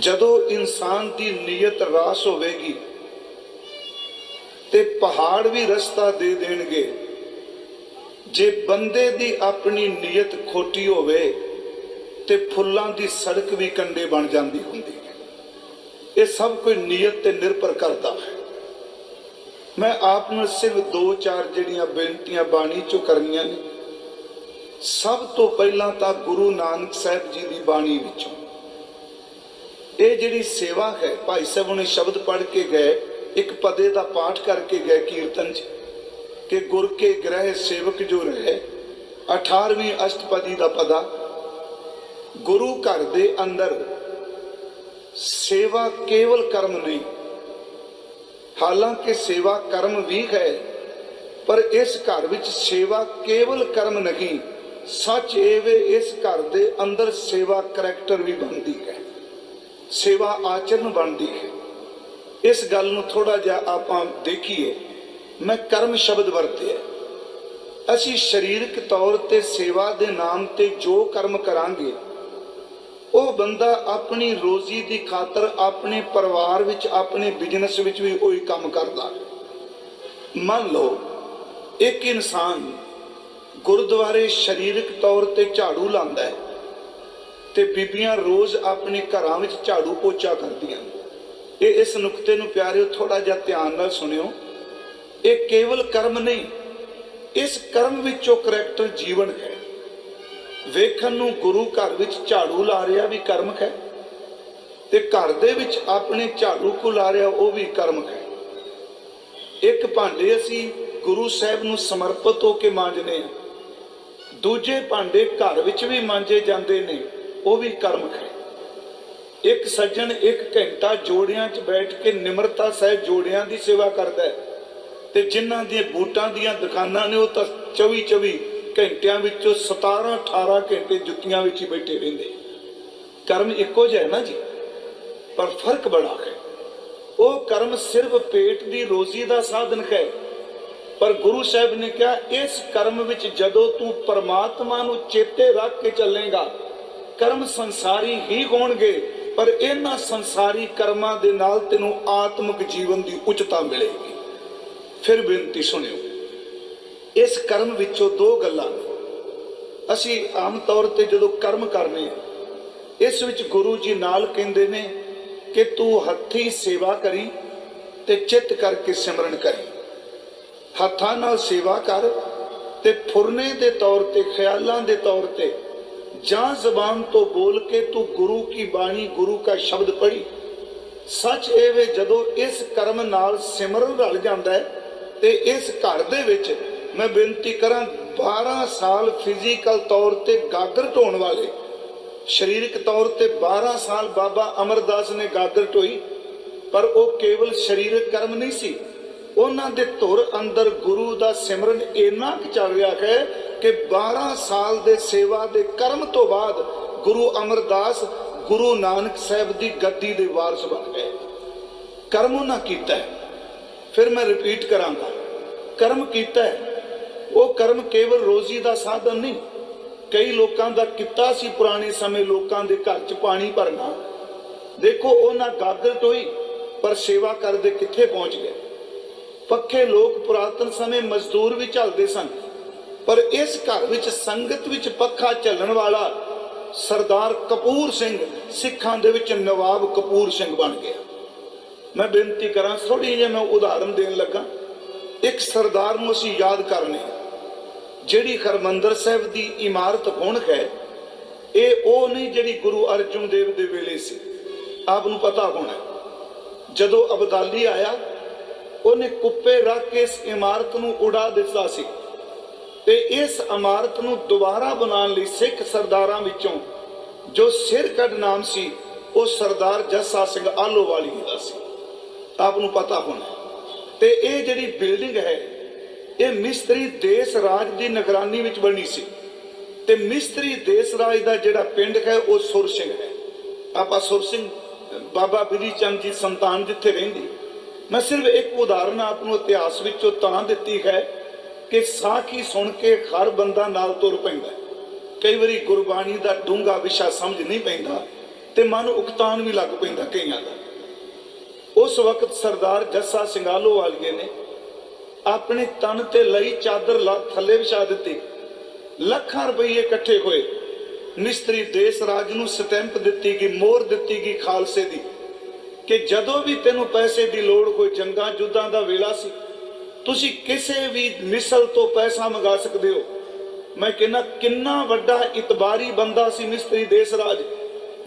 ਜਦੋਂ ਇਨਸਾਨ ਦੀ ਨੀਅਤ ਰਾਸ ਹੋਵੇਗੀ ਤੇ ਪਹਾੜ ਵੀ ਰਸਤਾ ਦੇ ਦੇਣਗੇ, ਜੇ ਬੰਦੇ ਦੀ ਆਪਣੀ ਨੀਅਤ ਖੋਟੀ ਹੋਵੇ ਤੇ ਫੁੱਲਾਂ ਦੀ ਸੜਕ ਵੀ ਕੰਡੇ ਬਣ ਜਾਂਦੀ ਹੁੰਦੀ ਹੈ। ਇਹ ਸਭ ਕੋਈ ਨੀਅਤ ਤੇ ਨਿਰਭਰ ਕਰਦਾ ਹੈ। ਮੈਂ ਆਪ ਨੂੰ ਸਿਰਫ ਦੋ ਚਾਰ ਜਿਹੜੀਆਂ ਬੇਨਤੀਆਂ ਬਾਣੀ ਚੋਂ ਕਰਨੀਆਂ ਨੇ, ਸਭ ਤੋਂ ਪਹਿਲਾਂ ਤਾਂ ਗੁਰੂ ਨਾਨਕ ਸਾਹਿਬ ਜੀ ਦੀ ਬਾਣੀ ਵਿੱਚੋਂ। ਇਹ ਜਿਹੜੀ ਸੇਵਾ ਹੈ, ਭਾਈ ਸਾਹਿਬ ਨੇ ਸ਼ਬਦ ਪੜ੍ਹ ਕੇ ਗਏ, ਇੱਕ ਪਦੇ ਦਾ ਪਾਠ ਕਰਕੇ ਗਏ ਕੀਰਤਨ 'ਚ ਕਿ ਗੁਰ ਕੇ ਗ੍ਰਹਿ ਸੇਵਕ ਜੋ ਰਹੇ 18ਵੀਂ ਅਸ਼ਟਪਦੀ ਦਾ ਪਦਾ, ਗੁਰੂ ਘਰ ਦੇ ਅੰਦਰ ਸੇਵਾ ਕੇਵਲ ਕਰਮ ਨਹੀਂ, ਹਾਲਾਂਕਿ ਸੇਵਾ ਕਰਮ ਵੀ ਹੈ, ਪਰ ਇਸ ਘਰ ਵਿੱਚ ਸੇਵਾ ਕੇਵਲ ਕਰਮ ਨਹੀਂ, ਸੱਚ ਇਹ ਵੇ ਇਸ ਘਰ ਦੇ ਅੰਦਰ ਸੇਵਾ ਕਰੈਕਟਰ ਵੀ ਬਣਦੀ ਹੈ। ਸੇਵਾ ਆਚਰਨ ਬਣਦੀ ਹੈ। ਇਸ ਗੱਲ ਨੂੰ ਥੋੜਾ ਜਿਹਾ ਆਪਾਂ ਦੇਖੀਏ, ਮੈਂ ਕਰਮ ਸ਼ਬਦ ਵਰਤਿਆ ਅਸੀਂ ਸਰੀਰਕ ਤੌਰ ਤੇ ਸੇਵਾ ਦੇ ਨਾਮ ਤੇ ਜੋ ਕਰਮ ਕਰਾਂਗੇ, ਉਹ ਬੰਦਾ ਆਪਣੀ ਰੋਜ਼ੀ ਦੀ ਖਾਤਰ ਆਪਣੇ ਪਰਿਵਾਰ ਵਿੱਚ, ਆਪਣੇ ਬਿਜ਼ਨਸ ਵਿੱਚ ਵੀ ਉਹੀ ਕੰਮ ਕਰਦਾ ਮੰਨ ਲਓ, ਇੱਕ ਇਨਸਾਨ ਗੁਰਦੁਆਰੇ ਸਰੀਰਕ ਤੌਰ ਤੇ ਝਾੜੂ ਲਾਉਂਦਾ ਹੈ। ਤੇ ਬੀਬੀਆਂ ਰੋਜ਼ ਆਪਣੇ ਘਰਾਂ ਵਿੱਚ ਝਾੜੂ ਪੋਚਾ ਕਰਦੀਆਂ ਇਹ ਇਸ ਨੁਕਤੇ ਨੂੰ ਪਿਆਰਿਓ ਥੋੜਾ ਜਿਹਾ ਧਿਆਨ ਨਾਲ ਸੁਣਿਓ। ਇਹ ਕੇਵਲ ਕਰਮ ਨਹੀਂ, ਇਸ ਕਰਮ ਵਿੱਚੋਂ ਕਰੈਕਟਰ ਜੀਵਨ ਹੈ। ਵੇਖਣ ਨੂੰ ਗੁਰੂ ਘਰ ਵਿੱਚ ਝਾੜੂ ਲਾ ਰਿਹਾ ਵੀ ਕਰਮ ਹੈ ਤੇ ਘਰ ਦੇ ਵਿੱਚ ਆਪਣੇ ਝਾੜੂ ਕੋ ਲਾ ਰਿਹਾ ਉਹ ਵੀ ਕਰਮ ਹੈ। ਇੱਕ ਭਾਂਡੇ ਅਸੀਂ ਗੁਰੂ ਸਾਹਿਬ ਨੂੰ ਸਮਰਪਿਤ ਹੋ ਕੇ ਮਾਂਜਨੇ ਆ। ਦੂਜੇ ਭਾਂਡੇ ਘਰ ਵਿੱਚ ਵੀ ਮਾਂਜੇ ਜਾਂਦੇ ਨੇ। ਉਹ ਵੀ ਕਰਮ ਹੈ ਇੱਕ ਸੱਜਣ ਇੱਕ ਘੰਟਾ ਜੋੜਿਆਂ 'ਚ ਬੈਠ ਕੇ ਨਿਮਰਤਾ ਸਹਿ ਜੋੜਿਆਂ ਦੀ ਸੇਵਾ ਕਰਦਾ ਹੈ ਤੇ ਜਿਨ੍ਹਾਂ ਦੀਆਂ ਬੂਟਾਂ ਦੀਆਂ ਦੁਕਾਨਾਂ ਨੇ ਉਹ ਤਾਂ 24 24 ਘੰਟਿਆਂ ਵਿੱਚੋਂ 17 18 ਘੰਟੇ ਜੁੱਤੀਆਂ ਵਿੱਚ ਹੀ ਬੈਠੇ ਰਹਿੰਦੇ। ਕਰਮ ਇੱਕੋ ਜਿਹਾ ਹੈ ਨਾ ਜੀ, ਪਰ ਫ਼ਰਕ ਬੜਾ ਹੈ। ਉਹ ਕਰਮ ਸਿਰਫ ਪੇਟ ਦੀ ਰੋਜ਼ੀ ਦਾ ਸਾਧਨ ਹੈ। ਪਰ ਗੁਰੂ ਸਾਹਿਬ ਨੇ ਕਿਹਾ, ਇਸ ਕਰਮ ਵਿੱਚ ਜਦੋਂ ਤੂੰ ਪਰਮਾਤਮਾ ਨੂੰ ਚੇਤੇ ਰੱਖ ਕੇ ਚੱਲੇਗਾ ਕਰਮ ਸੰਸਾਰੀ ਹੀ ਹੋਣਗੇ, ਪਰ ਇਹਨਾਂ ਸੰਸਾਰੀ ਕਰਮਾਂ ਦੇ ਨਾਲ ਤੈਨੂੰ ਆਤਮਿਕ ਜੀਵਨ ਦੀ ਉੱਚਤਾ ਮਿਲੇਗੀ। ਫਿਰ ਬੇਨਤੀ ਸੁਣਿਓ, ਇਸ ਕਰਮ ਵਿੱਚੋਂ ਦੋ ਗੱਲਾਂ ਨੇ। ਅਸੀਂ ਆਮ ਤੌਰ ਤੇ ਜਦੋਂ ਕਰਮ ਕਰਨੇ ਇਸ ਵਿੱਚ ਗੁਰੂ ਜੀ ਨਾਲ ਕਹਿੰਦੇ ਨੇ ਕਿ ਤੂੰ ਹੱਥੀ ਸੇਵਾ ਕਰੀ ਤੇ ਚਿੱਤ ਕਰਕੇ ਸਿਮਰਨ ਕਰੀ। ਹੱਥਾਂ ਨਾਲ ਸੇਵਾ ਕਰ ਤੇ ਫੁਰਨੇ ਦੇ ਤੌਰ ਤੇ, ਖਿਆਲਾਂ ਦੇ ਤੌਰ ਤੇ ਜਾਂ ਜ਼ਬਾਨ ਤੋਂ ਬੋਲ ਕੇ ਤੂੰ ਗੁਰੂ ਕੀ ਬਾਣੀ, ਗੁਰੂ ਦਾ ਸ਼ਬਦ ਪੜ੍ਹੀ। ਸੱਚ ਇਹ ਵੇ ਜਦੋਂ ਇਸ ਕਰਮ ਨਾਲ ਸਿਮਰਨ ਰਲ ਜਾਂਦਾ ਹੈ ਤੇ ਇਸ ਘਰ ਦੇ ਵਿੱਚ ਮੈਂ ਬੇਨਤੀ ਕਰਾਂ 12 ਸਾਲ ਫਿਜ਼ੀਕਲ ਤੌਰ ਤੇ ਗਾਗਰ ਢੋਣ ਵਾਲੇ, ਸਰੀਰਕ ਤੌਰ ਤੇ 12 ਸਾਲ ਬਾਬਾ ਅਮਰਦਾਸ ਨੇ ਗਾਗਰ ਢੋਈ, ਪਰ ਉਹ ਕੇਵਲ ਸਰੀਰਕ ਕਰਮ ਨਹੀਂ ਸੀ। ਉਹਨਾਂ ਦੇ ਧੁਰ ਅੰਦਰ ਗੁਰੂ ਦਾ ਸਿਮਰਨ ਇੰਨਾ ਕੁ ਚੱਲ ਰਿਹਾ ਹੈ ਕਿ 12 ਸਾਲ ਦੇ ਸੇਵਾ ਦੇ ਕਰਮ ਤੋਂ ਬਾਅਦ ਗੁਰੂ ਅਮਰਦਾਸ ਗੁਰੂ ਨਾਨਕ ਸਾਹਿਬ ਦੀ ਗੱਦੀ ਦੇ ਵਾਰਸ ਬਣ ਗਏ। ਕਰਮ ਉਹਨਾਂ ਕੀਤਾ ਫਿਰ ਮੈਂ ਰਿਪੀਟ ਕਰਾਂਗਾ। ਕਰਮ ਕੀਤਾ ਉਹ ਕਰਮ ਕੇਵਲ ਰੋਜ਼ੀ ਦਾ ਸਾਧਨ ਨਹੀਂ। ਕਈ ਲੋਕਾਂ ਦਾ ਕਿੱਤਾ ਸੀ ਪੁਰਾਣੇ ਸਮੇਂ ਲੋਕਾਂ ਦੇ ਘਰ 'ਚ ਪਾਣੀ ਭਰਨਾ। ਦੇਖੋ, ਉਹਨਾਂ ਗਾਗਰ ਟੋਈ ਪਰ ਸੇਵਾ ਕਰਦੇ ਕਿੱਥੇ ਪਹੁੰਚ ਗਏ? ਪੱਕੇ ਲੋਕ ਪੁਰਾਤਨ ਸਮੇਂ ਮਜ਼ਦੂਰ ਵੀ ਚੱਲਦੇ ਸਨ। ਪਰ ਇਸ ਘਰ ਵਿੱਚ ਸੰਗਤ ਵਿੱਚ ਪੱਖਾ ਚੱਲਣ ਵਾਲਾ ਸਰਦਾਰ ਕਪੂਰ ਸਿੰਘ ਸਿੱਖਾਂ ਦੇ ਵਿੱਚ ਨਵਾਬ ਕਪੂਰ ਸਿੰਘ ਬਣ ਗਿਆ। ਮੈਂ ਬੇਨਤੀ ਕਰਾਂ ਥੋੜੀ ਜਿਹੀ ਮੈਂ ਉਦਾਹਰਨ ਦੇਣ ਲੱਗਾ। ਇੱਕ ਸਰਦਾਰ ਨੂੰ ਅਸੀਂ ਯਾਦ ਕਰਨੇ ਜਿਹੜੀ ਹਰਮੰਦਰ ਸਾਹਿਬ ਦੀ ਇਮਾਰਤ ਹੁਣ ਹੈ, ਇਹ ਉਹ ਨਹੀਂ ਜਿਹੜੀ ਗੁਰੂ ਅਰਜਨ ਦੇਵ ਦੇ ਵੇਲੇ ਸੀ। ਆਪ ਨੂੰ ਪਤਾ ਹੋਣਾ ਜਦੋਂ ਅਬਦਾਲੀ ਆਇਆ, ਉਹਨੇ ਕੁੱਪੇ ਰੱਖ ਕੇ ਇਸ ਇਮਾਰਤ ਨੂੰ ਉਡਾ ਦਿੱਤਾ ਸੀ। ਤੇ ਇਸ ਇਮਾਰਤ ਨੂੰ ਦੁਬਾਰਾ ਬਣਾਉਣ ਲਈ ਸਿੱਖ ਸਰਦਾਰਾਂ ਵਿੱਚੋਂ ਜੋ ਸਿਰ ਕੱਢ ਨਾਮ ਸੀ, ਉਹ ਸਰਦਾਰ ਜੱਸਾ ਸਿੰਘ ਆਲੋਵਾਲੀ ਦਾ ਸੀ। ਆਪ ਨੂੰ ਪਤਾ ਹੋਣਾ ਤੇ ਇਹ ਜਿਹੜੀ ਬਿਲਡਿੰਗ ਹੈ, ਇਹ ਮਿਸਤਰੀ ਦੇਸ ਰਾਜ ਦੀ ਨਿਗਰਾਨੀ ਵਿੱਚ ਬਣੀ ਸੀ। ਤੇ ਮਿਸਤਰੀ ਦੇਸ ਰਾਜ ਦਾ ਜਿਹੜਾ ਪਿੰਡ ਹੈ, ਉਹ ਸੁਰ ਸਿੰਘ ਹੈ। ਆਪਾਂ ਸੁਰ ਸਿੰਘ, ਬਾਬਾ ਬਿਧੀ ਚੰਦ ਜੀ ਸੰਤਾਨ ਜਿੱਥੇ ਰਹਿੰਦੀ। ਮੈਂ ਸਿਰਫ ਇੱਕ ਉਦਾਹਰਨ ਆਪ ਨੂੰ ਇਤਿਹਾਸ ਵਿੱਚੋਂ ਤਾਂ ਦਿੱਤੀ ਹੈ ਕਿ ਸਾਖੀ ਸੁਣ ਕੇ ਹਰ ਬੰਦਾ ਨਾਲ ਤੁਰ ਪੈਂਦਾ ਕਈ ਵਾਰੀ ਗੁਰਬਾਣੀ ਦਾ ਡੂੰਘਾ ਵਿਸ਼ਾ ਸਮਝ ਨਹੀਂ ਪੈਂਦਾ ਤੇ ਮਨ ਉਕਤਾਨ ਵੀ ਲੱਗ ਪੈਂਦਾ ਕਈਆਂ ਦਾ। ਉਸ ਵਕਤ ਸਰਦਾਰ ਜੱਸਾ ਸਿੰਘਾਲੋ ਵਾਲੀਏ ਨੇ ਆਪਣੇ ਤਨ ਤੇ ਲਈ ਚਾਦਰ ਲਾ ਥੱਲੇ ਵਿਛਾ ਦਿੱਤੀ। ਲੱਖਾਂ ਰੁਪਏ ਇਕੱਠੇ ਹੋਏ। ਮਿਸਤਰੀ ਦੇਸ ਰਾਜ ਨੂੰ ਸਟੈਂਪ ਦਿੱਤੀ ਗਈ, ਮੋਹਰ ਦਿੱਤੀ ਗਈ ਖਾਲਸੇ ਦੀ ਕਿ ਜਦੋਂ ਵੀ ਤੈਨੂੰ ਪੈਸੇ ਦੀ ਲੋੜ ਕੋਈ ਜੰਗਾਂ ਜੁੱਦਾਂ ਦਾ ਵੇਲਾ ਸੀ ਤੁਸੀਂ ਕਿਸੇ ਵੀ ਮਿਸਲ ਤੋਂ ਪੈਸਾ ਮੰਗਾ ਸਕਦੇ ਹੋ। ਮੈਂ ਕਹਿੰਦਾ, ਕਿੰਨਾ ਵੱਡਾ ਇਤਬਾਰੀ ਬੰਦਾ ਸੀ ਮਿਸਤਰੀ ਦੇਸ ਰਾਜ,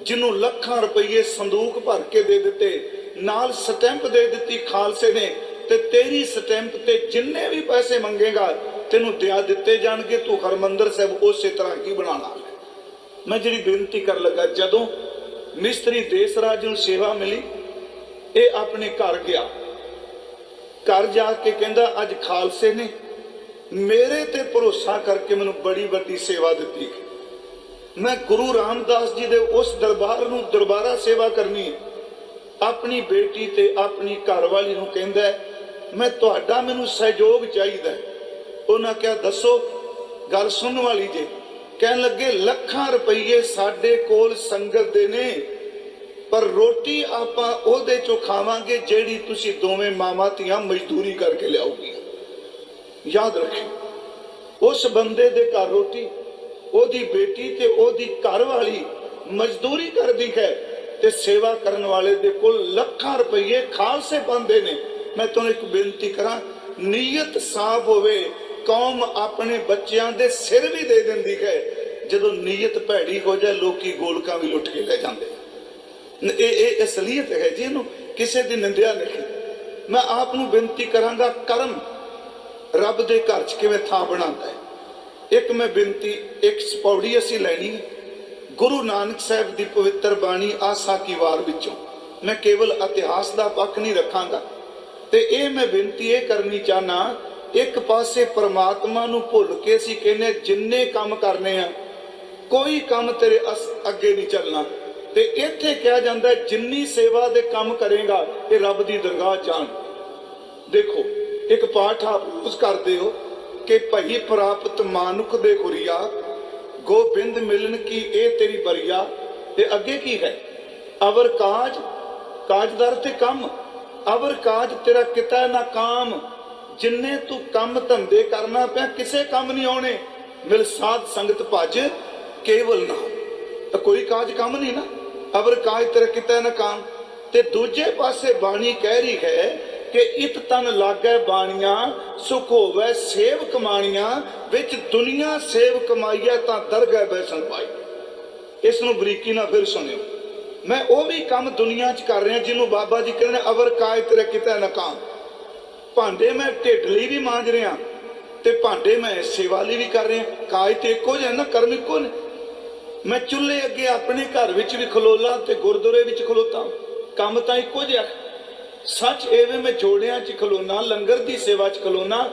ਜਿਹਨੂੰ ਲੱਖਾਂ ਰੁਪਏ ਸੰਦੂਕ ਭਰ ਕੇ ਦੇ ਦਿੱਤੇ, ਨਾਲ ਸਟੈਂਪ ਦੇ ਦਿੱਤੀ ਖਾਲਸੇ ਨੇ, ਤੇ ਤੇਰੀ ਸਟੈਂਪ ਤੇ ਜਿੰਨੇ ਵੀ ਪੈਸੇ ਮੰਗੇਗਾ, ਤੈਨੂੰ ਦਿਆ ਦਿੱਤੇ ਜਾਣਗੇ, ਤੂੰ ਹਰਮੰਦਰ ਸਾਹਿਬ ਉਸੇ ਤਰ੍ਹਾਂ ਹੀ ਬਣਾਣਾ ਮੈਂ ਜਿਹੜੀ ਬੇਨਤੀ ਕਰਨ ਲੱਗਾ, ਜਦੋਂ ਮਿਸਤਰੀ ਦੇਸ ਰਾਜ ਨੂੰ ਸੇਵਾ ਮਿਲੀ, ਇਹ ਆਪਣੇ ਘਰ ਗਿਆ। ਘਰ ਜਾ ਕੇ ਕਹਿੰਦਾ, ਅੱਜ ਖਾਲਸੇ ਨੇ ਮੇਰੇ ਤੇ ਭਰੋਸਾ ਕਰਕੇ ਮੈਨੂੰ ਬੜੀ ਵੱਡੀ ਸੇਵਾ ਦਿੱਤੀ। ਮੈਂ ਗੁਰੂ ਰਾਮਦਾਸ ਜੀ ਦੇ ਉਸ ਦਰਬਾਰ ਨੂੰ ਦਰਬਾਰਾ ਸੇਵਾ ਕਰਨੀ ਆਪਣੀ ਬੇਟੀ ਤੇ ਆਪਣੀ ਘਰਵਾਲੀ ਨੂੰ ਕਹਿੰਦਾ ਮੈਂ ਤੁਹਾਡਾ ਮੈਨੂੰ ਸਹਿਯੋਗ ਚਾਹੀਦਾ ਉਹਨਾਂ ਕਿਹਾ, ਦੱਸੋ, ਗੱਲ ਸੁਣਨ ਵਾਲੀ ਜੇ? ਕਹਿਣ ਲੱਗੇ, ਲੱਖਾਂ ਰੁਪਏ ਸਾਡੇ ਕੋਲ ਸੰਗਤ ਦੇ ਨੇ। ਪਰ ਰੋਟੀ ਆਪਾਂ ਉਹਦੇ ਚੋਂ ਖਾਵਾਂਗੇ ਜਿਹੜੀ ਤੁਸੀਂ ਦੋਵੇਂ ਮਾਮਾ ਧੀਆਂ ਮਜ਼ਦੂਰੀ ਕਰਕੇ ਲਿਆਓਗੀ ਯਾਦ ਰੱਖਿਓ, ਉਸ ਬੰਦੇ ਦੇ ਘਰ ਰੋਟੀ, ਉਹਦੀ ਬੇਟੀ ਤੇ ਉਹਦੀ ਘਰ ਵਾਲੀ ਮਜ਼ਦੂਰੀ ਕਰਦੀ ਹੈ ਤੇ ਸੇਵਾ ਕਰਨ ਵਾਲੇ ਦੇ ਕੋਲ ਲੱਖਾਂ ਰੁਪਏ ਖਾਲਸੇ ਬੰਦੇ ਨੇ। ਮੈਂ ਤੁਹਾਨੂੰ ਇੱਕ ਬੇਨਤੀ ਕਰਾਂ, ਨੀਅਤ ਸਾਫ਼ ਹੋਵੇ, ਕੌਮ ਆਪਣੇ ਬੱਚਿਆਂ ਦੇ ਸਿਰ ਵੀ ਦੇ ਦਿੰਦੀ ਹੈ। ਜਦੋਂ ਨੀਅਤ ਭੈੜੀ ਹੋ ਜਾਏ, ਲੋਕੀ ਗੋਲਕਾਂ ਵੀ ਲੁੱਟ ਕੇ ਲੈ ਜਾਂਦੇ ਇਹ ਇਹ ਅਸਲੀਅਤ ਹੈ ਜੀ ਇਹਨੂੰ ਕਿਸੇ ਦੀ ਨਿੰਦਿਆ ਨਹੀਂ ਮੈਂ ਆਪ ਨੂੰ ਬੇਨਤੀ ਕਰਾਂਗਾ ਕਰਮ ਰੱਬ ਦੇ ਘਰ 'ਚ ਕਿਵੇਂ ਥਾਂ ਬਣਾਉਂਦਾ ਹੈ? ਇੱਕ ਮੈਂ ਬੇਨਤੀ ਇੱਕ ਸਪੌੜੀ ਅਸੀਂ ਲੈਣੀ ਗੁਰੂ ਨਾਨਕ ਸਾਹਿਬ ਦੀ ਪਵਿੱਤਰ ਬਾਣੀ ਆਸਾ ਕੀ ਵਾਰ ਵਿੱਚੋਂ। ਮੈਂ ਕੇਵਲ ਇਤਿਹਾਸ ਦਾ ਪੱਖ ਨਹੀਂ ਰੱਖਾਂਗਾ। ਤੇ ਇਹ ਮੈਂ ਬੇਨਤੀ ਇਹ ਕਰਨੀ ਚਾਹਨਾ ਇੱਕ ਪਾਸੇ ਪਰਮਾਤਮਾ ਨੂੰ ਭੁੱਲ ਕੇ ਅਸੀਂ ਕਹਿੰਦੇ ਹਾਂ, ਜਿੰਨੇ ਕੰਮ ਕਰਨੇ ਆ ਕੋਈ ਕੰਮ ਤੇਰੇ ਅਸ- ਅੱਗੇ ਨਹੀਂ ਚੱਲਣਾ। ਤੇ ਇੱਥੇ ਕਿਹਾ ਜਾਂਦਾ ਜਿੰਨੀ ਸੇਵਾ ਦੇ ਕੰਮ ਕਰੇਗਾ, ਇਹ ਰੱਬ ਦੀ ਦਰਗਾਹ ਜਾਣ। ਦੇਖੋ, ਇੱਕ ਪਾਠ ਆਪ ਉਸ ਕਰਦੇ ਹੋ ਕਿ ਭਈ ਪ੍ਰਾਪਤ ਮਾਨੁਖ ਦੇ ਖੁਰੀਆ, ਗੋਬਿੰਦ ਮਿਲਨ ਕੀ ਇਹ ਤੇਰੀ ਬਰੀਆ ਤੇ ਅੱਗੇ ਕੀ ਹੈ? ਅਵਰ ਕਾਜ ਕਾਜਦਰ ਤੇ ਕੰਮ, ਅਵਰ ਕਾਜ ਤੇਰਾ ਕਿਤਾ ਨਾ ਕਾਮ, ਜਿੰਨੇ ਤੂੰ ਕੰਮ ਧੰਦੇ ਕਰਨਾ ਪਿਆ, ਕਿਸੇ ਕੰਮ ਨਹੀਂ ਆਉਣੇ। ਮਿਲ ਸਾਧ ਸੰਗਤ ਭਜ, ਕੇਵਲ ਨਾ ਤਾਂ ਕੋਈ ਕਾਜ ਕੰਮ ਨਹੀਂ ਨਾ। ਅਵਰ ਕਾਜ ਤੇਰਾ ਕਿਤਾ ਨਾ ਕਾਮ। ਤੇ ਦੂਜੇ ਪਾਸੇ ਬਾਣੀ ਕਹਿ ਰਹੀ ਹੈ ਕਿ ਇਤ ਤਨ ਲਾਗੈ ਬਾਣੀਆਂ, ਸੁਖ ਹੋਵੇ ਸੇਵ ਕਮਾਣੀਆਂ, ਵਿੱਚ ਦੁਨੀਆ ਸੇਵ ਕਮਾਈਐ ਤਾਂ ਦਰਗਹਿ ਬੈਸਣ ਪਾਈ। ਇਸ ਨੂੰ ਬਰੀਕੀ ਨਾਲ ਫਿਰ ਸੁਣਿਓ। ਮੈਂ ਉਹ ਵੀ ਕੰਮ ਦੁਨੀਆ 'ਚ ਕਰ ਰਿਹਾ ਜਿਹਨੂੰ ਬਾਬਾ ਜੀ ਕਹਿੰਦੇ ਨੇ ਅਵਰ ਕਾਇ ਤੇਰੇ ਕਿਤੇ ਨਕਾਮ ਭਾਂਡੇ ਮੈਂ ਢਿੱਡ ਲਈ ਵੀ ਮਾਂਜ ਰਿਹਾ ਤੇ ਭਾਂਡੇ ਮੈਂ ਸੇਵਾ ਲਈ ਵੀ ਕਰ ਰਿਹਾ। ਕਾਇ ਤੇ ਇੱਕੋ ਜਿਹਾ ਨਾ, ਕਰਮ ਇੱਕੋ ਨੇ ਮੈਂ ਚੁੱਲ੍ਹੇ ਅੱਗੇ ਆਪਣੇ ਘਰ ਵਿੱਚ ਵੀ ਖਲੋਲਾ ਤੇ ਗੁਰਦੁਆਰੇ ਵਿੱਚ ਖਲੋਤਾ। ਕੰਮ ਤਾਂ ਇੱਕੋ ਜਿਹਾ। ਸੱਚ ਐਵੇਂ ਮੈਂ ਜੋੜਿਆਂ 'ਚ ਖਲੋਨਾ, ਲੰਗਰ ਦੀ ਸੇਵਾ 'ਚ ਖਲੋਨਾ।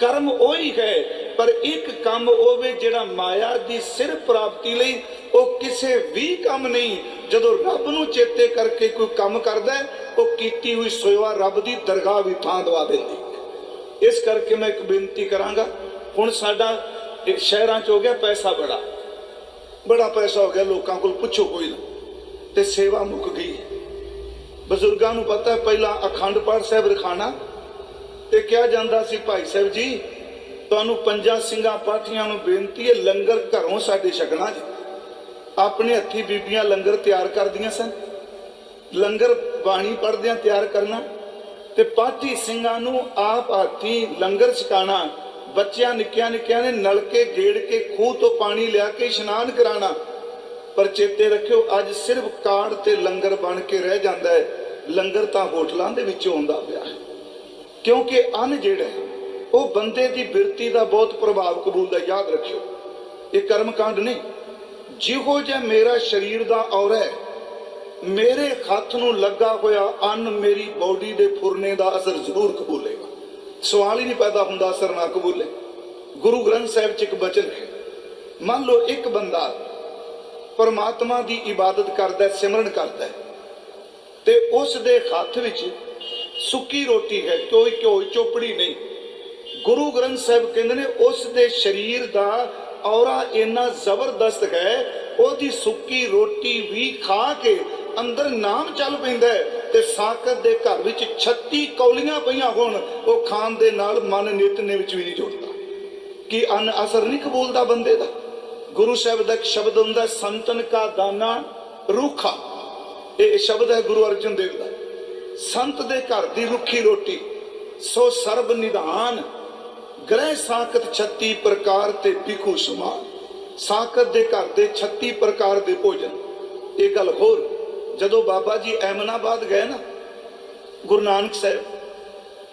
ਕਰਮ ਉਹੀ ਹੈ, ਪਰ ਇੱਕ ਕੰਮ ਹੋਵੇ ਜਿਹੜਾ ਮਾਇਆ ਦੀ ਸਿਰ ਪ੍ਰਾਪਤੀ ਲਈ ਉਹ ਕਿਸੇ ਵੀ ਕੰਮ ਨਹੀਂ, ਜਦੋਂ ਰੱਬ ਨੂੰ ਚੇਤੇ ਕਰਕੇ ਕੋਈ ਕੰਮ ਕਰਦਾ ਉਹ ਕੀਤੀ ਹੋਈ ਸੇਵਾ ਰੱਬ ਦੀ ਦਰਗਾਹ ਵੀ ਥਾਂ ਦਵਾ ਦਿੰਦੀ। ਇਸ ਕਰਕੇ ਮੈਂ ਇੱਕ ਬੇਨਤੀ ਕਰਾਂਗਾ। ਹੁਣ ਸਾਡਾ ਇੱਕ ਸ਼ਹਿਰਾਂ 'ਚ ਹੋ ਗਿਆ ਪੈਸਾ ਬੜਾ। ਬੜਾ ਪੈਸਾ ਹੋ ਗਿਆ, ਲੋਕਾਂ ਕੋਲ ਪੁੱਛੋ ਕੋਈ ਨਾ। ਤੇ ਸੇਵਾ ਮੁੱਕ ਗਈ ਬਜ਼ੁਰਗਾਂ ਨੂੰ ਪਤਾ ਪਹਿਲਾਂ ਅਖੰਡ ਪਾਠ ਸਾਹਿਬ ਰਖਾਣਾ, ਤੇ ਕਿਹਾ ਜਾਂਦਾ ਸੀ, ਭਾਈ ਸਾਹਿਬ ਜੀ, ਤੁਹਾਨੂੰ ਪੰਜਾਂ ਸਿੰਘਾਂ ਪਾਠੀਆਂ ਨੂੰ ਬੇਨਤੀ ਹੈ, ਲੰਗਰ ਘਰੋਂ ਸਾਡੇ ਛਕਣਾ ਜੀ। ਆਪਣੇ ਹੱਥੀ ਬੀਬੀਆਂ ਲੰਗਰ ਤਿਆਰ ਕਰਦੀਆਂ ਸਨ। ਲੰਗਰ ਬਾਣੀ ਪੜਦਿਆਂ ਤਿਆਰ ਕਰਨਾ, ਤੇ ਪਾਠੀ ਸਿੰਘਾਂ ਨੂੰ ਆਪ ਹੱਥੀ ਲੰਗਰ ਛਕਾਣਾ ਬੱਚਿਆਂ ਨਿੱਕਿਆਂ ਨਿੱਕਿਆਂ ਨੇ ਨਲਕੇ ਗੇੜ ਕੇ, ਖੂਹ ਤੋਂ ਪਾਣੀ ਲਿਆ ਕੇ ਇਸ਼ਨਾਨ ਕਰਾਣਾ। ਪਰ ਚੇਤੇ ਰੱਖਿਓ, ਅੱਜ ਸਿਰਫ ਕਾਰਡ ਤੇ ਲੰਗਰ ਬਣ ਕੇ ਰਹਿ ਜਾਂਦਾ ਹੈ। ਲੰਗਰ ਤਾਂ ਹੋਟਲਾਂ ਦੇ ਵਿੱਚੋਂ ਆਉਂਦਾ ਪਿਆ ਹੈ। ਕਿਉਂਕਿ ਅੰਨ ਜਿਹੜਾ ਉਹ ਬੰਦੇ ਦੀ ਬਿਰਤੀ ਦਾ ਬਹੁਤ ਪ੍ਰਭਾਵ ਕਬੂਲਦਾ ਯਾਦ ਰੱਖਿਓ। ਇਹ ਕਰਮ ਕਾਂਡ ਨਹੀਂ। ਜਿਹੋ ਜਿਹਾ ਮੇਰਾ ਸਰੀਰ ਦਾ ਔਰ ਹੈ, ਮੇਰੇ ਹੱਥ ਨੂੰ ਲੱਗਾ ਹੋਇਆ ਅੰਨ ਮੇਰੀ ਬਾਡੀ ਦੇ ਫੁਰਨੇ ਦਾ ਅਸਰ ਜ਼ਰੂਰ ਕਬੂਲੇਗਾ ਸਵਾਲ ਹੀ ਨਹੀਂ ਪੈਦਾ ਹੁੰਦਾ ਅਸਰ ਨਾ ਕਬੂਲੇ। ਗੁਰੂ ਗ੍ਰੰਥ ਸਾਹਿਬ ਚ ਇੱਕ ਬਚਨ ਹੈ, ਮੰਨ ਲਓ ਇੱਕ ਬੰਦਾ ਪਰਮਾਤਮਾ ਦੀ ਇਬਾਦਤ ਕਰਦਾ, ਸਿਮਰਨ ਕਰਦਾ ਤੇ ਉਸ ਦੇ ਹੱਥ ਵਿੱਚ ਸੁੱਕੀ ਰੋਟੀ ਹੈ, ਕੋਈ ਘਿਓ, ਚੋਪੜੀ ਨਹੀਂ। ਗੁਰੂ ਗ੍ਰੰਥ ਸਾਹਿਬ ਕਹਿੰਦੇ ਨੇ, ਉਸ ਦੇ ਸਰੀਰ ਦਾ ਔਰਾ ਇੰਨਾ ਜ਼ਬਰਦਸਤ ਹੈ, ਉਹਦੀ ਸੁੱਕੀ ਰੋਟੀ ਵੀ ਖਾ ਕੇ ਅੰਦਰ ਨਾਮ ਚੱਲ ਪੈਂਦਾ ਹੈ ਤੇ ਸਾਕਤ ਦੇ ਘਰ ਵਿੱਚ 36 ਕੌਲੀਆਂ ਪਈਆਂ ਹੋਣ, ਉਹ ਖਾਣ ਦੇ ਨਾਲ ਮਨ ਨਿਤਨੇ ਵਿੱਚ ਵੀ ਨਹੀਂ ਜੁੜਦਾ। ਕਿ ਅਨ ਅਸਰ ਨਹੀਂ ਕਬੂਲਦਾ ਬੰਦੇ ਦਾ? ਗੁਰੂ ਸਾਹਿਬ ਦਾ ਇੱਕ ਸ਼ਬਦ ਹੁੰਦਾ, ਸੰਤਨ ਕਾ ਦਾਨਾ ਰੂਖਾ। ਇਹ ਸ਼ਬਦ ਹੈ ਗੁਰੂ ਅਰਜਨ ਦੇਵ ਦਾ। ਸੰਤ ਦੇ ਘਰ ਦੀ ਰੁੱਖੀ ਰੋਟੀ, ਸੋ ਸਰਬ ਨਿਧਾਨ, ਗ੍ਰਹਿ ਸਾਕਤ 36 ਪ੍ਰਕਾਰ ਤੇ ਬਿਖੂ ਸਮਾਨ। ਸਾਕਤ ਦੇ ਘਰ ਦੇ 36 ਪ੍ਰਕਾਰ ਦੇ ਭੋਜਨ। ਇਹ ਗੱਲ ਹੋਰ ਜਦੋਂ ਬਾਬਾ ਜੀ ਐਮਨਾਬਾਦ ਗਏ ਨਾ, ਗੁਰੂ ਨਾਨਕ ਸਾਹਿਬ,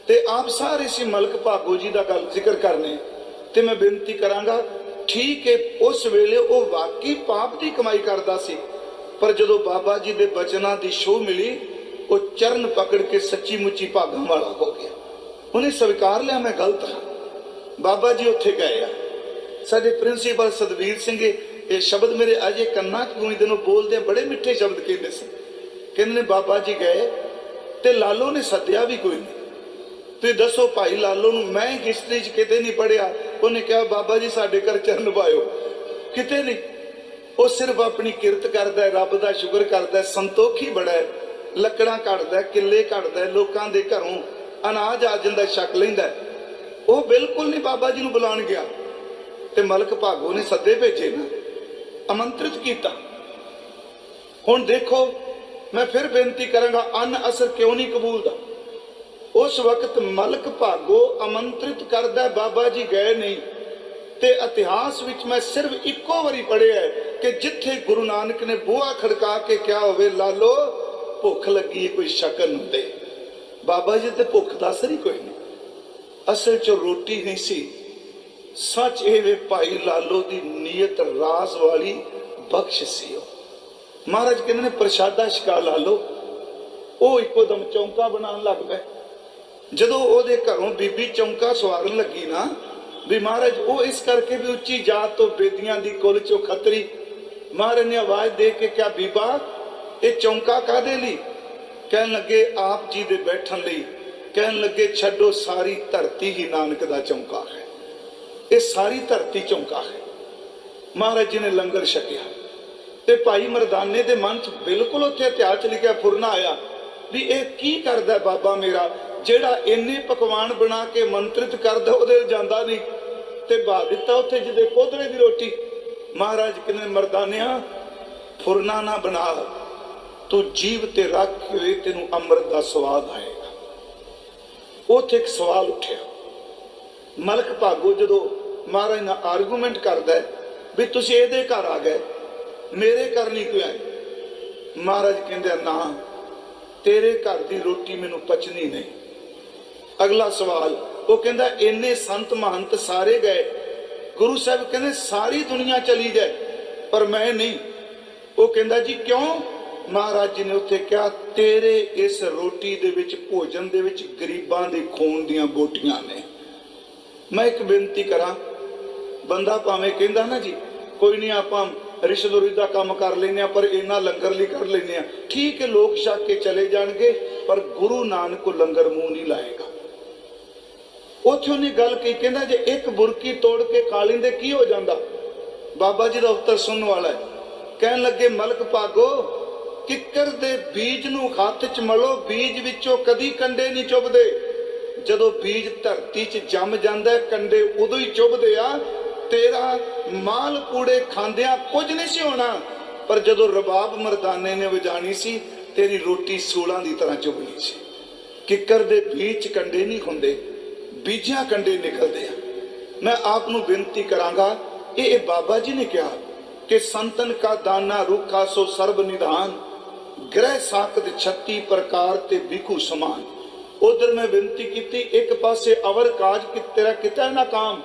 ਤੇ ਆਪ ਸਾਰੇ ਸੀ ਮਲਕ ਭਾਗੋ ਜੀ ਦਾ ਗੱਲ ਜ਼ਿਕਰ ਕਰਨੇ। ਤੇ ਮੈਂ ਬੇਨਤੀ ਕਰਾਂਗਾ, ਠੀਕ ਹੈ ਉਸ ਵੇਲੇ ਉਹ ਵਾਕਈ ਪਾਪ ਦੀ ਕਮਾਈ ਕਰਦਾ ਸੀ, ਪਰ ਜਦੋਂ ਬਾਬਾ ਜੀ ਦੇ ਬਚਨਾਂ ਦੀ ਸ਼ੋਅ ਮਿਲੀ, ਉਹ ਚਰਨ ਪਕੜ ਕੇ ਸੱਚੀ ਮੁੱਚੀ ਭਾਗਾਂ ਵਾਲਾ ਹੋ ਗਿਆ। ਉਹਨੇ ਸਵੀਕਾਰ ਲਿਆ, ਮੈਂ ਗਲਤ ਹਾਂ। ਬਾਬਾ ਜੀ ਉੱਥੇ ਗਏ ਆ। ਸਾਡੇ ਪ੍ਰਿੰਸੀਪਲ ਸਤਵੀਰ ਸਿੰਘ ਇਹ ਸ਼ਬਦ ਮੇਰੇ ਅਜੇ ਕੰਨਾਂ 'ਚ ਗੂੰਜਦੇ ਨੂੰ ਬੋਲਦੇ ਬੜੇ ਮਿੱਠੇ ਸ਼ਬਦ ਕਹਿੰਦੇ ਸੀ। ਕਹਿੰਦੇ ਨੇ, ਬਾਬਾ ਜੀ ਗਏ ਤੇ ਲਾਲੋ ਨੇ ਸੱਦਿਆ ਵੀ ਕੋਈ ਨਹੀਂ। ਤੁਸੀਂ ਦੱਸੋ ਭਾਈ ਲਾਲੋ ਨੂੰ ਮੈਂ ਹਿਸਟਰੀ 'ਚ ਕਿਤੇ ਨਹੀਂ ਪੜਿਆ। ਉਹਨੇ ਕਿਹਾ, ਬਾਬਾ ਜੀ ਸਾਡੇ ਘਰ ਚਰਨ ਪਾਇਓ ਕਿਤੇ ਨਹੀਂ। ਉਹ ਸਿਰਫ ਆਪਣੀ ਕਿਰਤ ਕਰਦਾ ਹੈ, ਰੱਬ ਦਾ ਸ਼ੁਕਰ ਕਰਦਾ ਹੈ, ਸੰਤੋਖੀ ਬੜਾ ਹੈ। ਲੱਕੜਾਂ ਕੱਢਦਾ ਕਿੱਲੇ ਕੱਢਦਾ ਲੋਕਾਂ ਦੇ ਘਰੋਂ ਅਨਾਜ ਆ ਜਾਂਦਾ, ਛਕ ਲੈਂਦਾ ਉਹ ਬਿਲਕੁਲ ਨਹੀਂ ਬਾਬਾ ਜੀ ਨੂੰ ਬੁਲਾਉਣ ਗਿਆ। ਤੇ ਮਲਕ ਭਾਗੋ ਨੇ ਸੱਦੇ ਭੇਜੇ ਨਾ। ਆਮੰਤਰਿਤ ਕੀਤਾ। ਹੁਣ ਦੇਖੋ, ਮੈਂ ਫਿਰ ਬੇਨਤੀ ਕਰਾਂਗਾ, ਅਨ ਅਸਰ ਕਿਉਂ ਨਹੀਂ ਕਬੂਲਦਾ? ਉਸ ਵਕਤ ਮਲਕ ਭਾਗੋ ਆਮੰਤਰਿਤ ਕਰਦਾ ਬਾਬਾ ਜੀ ਗਏ ਨਹੀਂ। ਤੇ ਇਤਿਹਾਸ ਵਿੱਚ ਮੈਂ ਸਿਰਫ ਇੱਕੋ ਵਾਰੀ ਪੜ੍ਹਿਆ ਕਿ ਜਿੱਥੇ ਗੁਰੂ ਨਾਨਕ ਨੇ ਬੂਹਾ ਖੜਕਾ ਕੇ ਕਿਹਾ ਹੋਵੇ, ਲਾਲੋ, ਭੁੱਖ ਲੱਗੀ ਕੋਈ ਸ਼ਕਲ ਹੁੰਦੇ। ਬਾਬਾ ਜੀ ਤੇ ਭੁੱਖ ਦੱਸ ਰਹੀ ਕੋਈ ਨਹੀਂ। ਅਸਲ ਚ ਰੋਟੀ ਨਹੀਂ ਸੀ। ਸੱਚ ਇਹ ਵੇ ਭਾਈ ਲਾਲੋ ਦੀ ਨੀਅਤ ਰਾਸ ਵਾਲੀ ਬਖਸ਼ ਸੀ ਉਹ। ਮਹਾਰਾਜ ਕਹਿੰਦੇ ਨੇ, ਪ੍ਰਸ਼ਾਦਾ ਛਕਾ ਲਾਲੋ। ਉਹ ਇੱਕੋ ਦਮ ਚੌਂਕਾ ਬਣਾਉਣ ਲੱਗ ਪਏ। ਜਦੋਂ ਉਹਦੇ ਘਰੋਂ ਬੀਬੀ ਚੌਂਕਾ ਸਵਾਰਨ ਲੱਗੀ ਨਾ, ਵੀ ਮਹਾਰਾਜ, ਉਹ ਇਸ ਕਰਕੇ ਵੀ ਉੱਚੀ ਜਾਤ ਤੋਂ ਬੇਦੀਆਂ ਦੀ ਕੁੱਲ ਚੋਂ ਖੱਤਰੀ। ਮਹਾਰਾਜ ਨੇ ਆਵਾਜ਼ ਦੇ ਕੇ ਕਿਹਾ, ਬੀਬਾ, ਇਹ ਚੌਂਕਾ ਕਾਦੇ ਲਈ? ਕਹਿਣ ਲੱਗੇ, ਆਪ ਜੀ ਦੇ ਬੈਠਣ ਲਈ। ਕਹਿਣ ਲੱਗੇ, ਛੱਡੋ ਸਾਰੀ ਧਰਤੀ ਹੀ ਨਾਨਕ ਦਾ ਚੌਂਕਾ ਹੈ। ਇਹ ਸਾਰੀ ਧਰਤੀ ਚੌਂਕਾ ਹੈ। ਮਹਾਰਾਜ ਜੀ ਨੇ ਲੰਗਰ ਛਕਿਆ ਤੇ ਭਾਈ ਮਰਦਾਨੇ ਦੇ ਮਨ 'ਚ ਬਿਲਕੁਲ ਉੱਥੇ ਇਤਿਹਾਸ 'ਚ ਲਿਖਿਆ, ਫੁਰਨਾ ਆਇਆ ਵੀ ਇਹ ਕੀ ਕਰਦਾ ਬਾਬਾ ਮੇਰਾ? ਜਿਹੜਾ ਇੰਨੇ ਪਕਵਾਨ ਬਣਾ ਕੇ ਮੰਤਰਿਤ ਕਰਦਾ, ਉਹਦੇ ਜਾਂਦਾ ਨਹੀਂ। ਤੇ ਬਾ ਦਿੱਤਾ ਉੱਥੇ ਜਿਹਦੇ ਕੋਧਰੇ ਦੀ ਰੋਟੀ। ਮਹਾਰਾਜ ਕਹਿੰਦੇ, ਮਰਦਾਨਿਆ, ਫੁਰਨਾ ਨਾ ਬਣਾ। ਤੂੰ ਜੀਵ ਤੇ ਰੱਖ ਕੇ ਤੈਨੂੰ ਅੰਮ੍ਰਿਤ ਦਾ ਸਵਾਦ ਆਏਗਾ। ਉੱਥੇ ਇੱਕ ਸਵਾਲ ਉੱਠਿਆ। ਮਲਕ ਭਾਗੋ ਜਦੋਂ ਮਹਾਰਾਜ ਨਾਲ ਆਰਗੂਮੈਂਟ ਕਰਦਾ ਵੀ ਤੁਸੀਂ ਇਹਦੇ ਘਰ ਆ ਗਏ, ਮੇਰੇ ਘਰ ਨਹੀਂ ਕੋਈ ਆਏ। ਮਹਾਰਾਜ ਕਹਿੰਦੇ ਨਾ, ਤੇਰੇ ਘਰ ਦੀ ਰੋਟੀ ਮੈਨੂੰ ਪਚਣੀ ਨਹੀਂ। ਅਗਲਾ ਸਵਾਲ, ਉਹ ਕਹਿੰਦਾ, ਇੰਨੇ ਸੰਤ ਮਹੰਤ ਸਾਰੇ ਗਏ, ਗੁਰੂ ਸਾਹਿਬ ਕਹਿੰਦੇ, ਸਾਰੀ ਦੁਨੀਆ ਚਲੀ ਜਾਏ ਪਰ ਮੈਂ ਨਹੀਂ। ਉਹ ਕਹਿੰਦਾ, ਜੀ ਕਿਉਂ? ਮਹਾਰਾਜ ਜੀ ਨੇ ਉੱਥੇ ਕਿਹਾ, ਤੇਰੇ ਇਸ ਰੋਟੀ ਦੇ ਵਿੱਚ, ਭੋਜਨ ਦੇ ਵਿੱਚ ਗਰੀਬਾਂ ਦੇ ਖੂਨ ਦੀਆਂ ਬੋਟੀਆਂ ਨੇ। ਮੈਂ ਇੱਕ ਬੇਨਤੀ ਕਰਾਂ ਬੰਦਾ ਭਾਵੇਂ ਕਹਿੰਦਾ ਨਾ ਜੀ ਕੋਈ ਨਹੀਂ ਆਪਾਂ ਰਿਸ਼ਤੇਦਾਰੀ ਦਾ ਕੰਮ ਕਰ ਲੈਨੇ ਆ ਪਰ ਇਹਨਾਂ ਲੰਗਰ ਲਈ ਕਰ ਲੈਨੇ ਆ ਠੀਕ ਹੈ ਲੋਕ ਛੱਕ ਕੇ ਚਲੇ ਜਾਣਗੇ ਪਰ ਗੁਰੂ ਨਾਨਕ ਕੋ ਲੰਗਰ ਮੂੰਹ ਨਹੀਂ ਲਾਏਗਾ। ਉੱਥੇ ਉਹਨੇ ਗੱਲ ਕਹੀ ਕਹਿੰਦਾ ਜੇ ਇੱਕ ਬੁਰਕੀ ਤੋੜ ਕੇ ਖਾ ਲੈਂਦੇ ਕੀ ਹੋ ਜਾਂਦਾ? ਬਾਬਾ ਜੀ ਦਾ ਉੱਤਰ ਸੁਣਨ ਵਾਲਾ ਹੈ। ਕਹਿਣ ਲੱਗੇ ਮਲਕ ਭਾਗੋ ਕਿੱਕਰ ਦੇ ਬੀਜ ਨੂੰ ਹੱਥ 'ਚ ਮਲੋ ਬੀਜ ਵਿੱਚੋਂ ਕਦੀ ਕੰਡੇ ਨਹੀਂ ਚੁੱਭਦੇ। ਜਦੋਂ ਬੀਜ ਧਰਤੀ 'ਚ ਜੰਮ ਜਾਂਦਾ ਹੈ, ਕੰਡੇ ਉਦੋਂ ਹੀ ਚੁੱਭਦੇ ਆ ਤੇਰਾ ਮਾਲ ਕੂੜੇ ਖਾਂਦਿਆਂ ਕੁਝ ਨਹੀਂ ਸੀ ਹੋਣਾ। ਪਰ ਜਦੋਂ ਰਬਾਬ ਮਰਦਾਨੇ ਨੇ ਵਜਾਣੀ ਸੀ, ਤੇਰੀ ਰੋਟੀ ਸੂਲਾਂ ਦੀ ਤਰ੍ਹਾਂ ਚੁਭਣੀ ਸੀ। ਕਿੱਕਰ ਦੇ ਬੀਜ ਕੰਡੇ ਨਹੀਂ ਹੁੰਦੇ, ਬੀਜਾਂ ਕੰਡੇ ਨਿਕਲਦੇ ਆ। ਮੈਂ ਆਪ ਨੂੰ ਬੇਨਤੀ ਕਰਾਂਗਾ, ਇਹ ਇਹ ਬਾਬਾ ਜੀ ਨੇ ਕਿਹਾ ਕਿ ਸੰਤਨ ਕਾ ਦਾਨਾ ਰੁਖਾ ਸੋ ਸਰਬ ਨਿਧਾਨ, ਗ੍ਰਹਿ ਸਾਕਤ 36 ਪ੍ਰਕਾਰ ਤੇ ਬਿਖੂ ਸਮਾਨ। ਉਧਰ ਮੈਂ ਬੇਨਤੀ ਕੀਤੀ, ਇੱਕ ਪਾਸੇ ਅਵਰ ਕਾਜ ਕਿ ਤੇਰਾ ਕਿਤਾ ਨਾ ਕਾਮ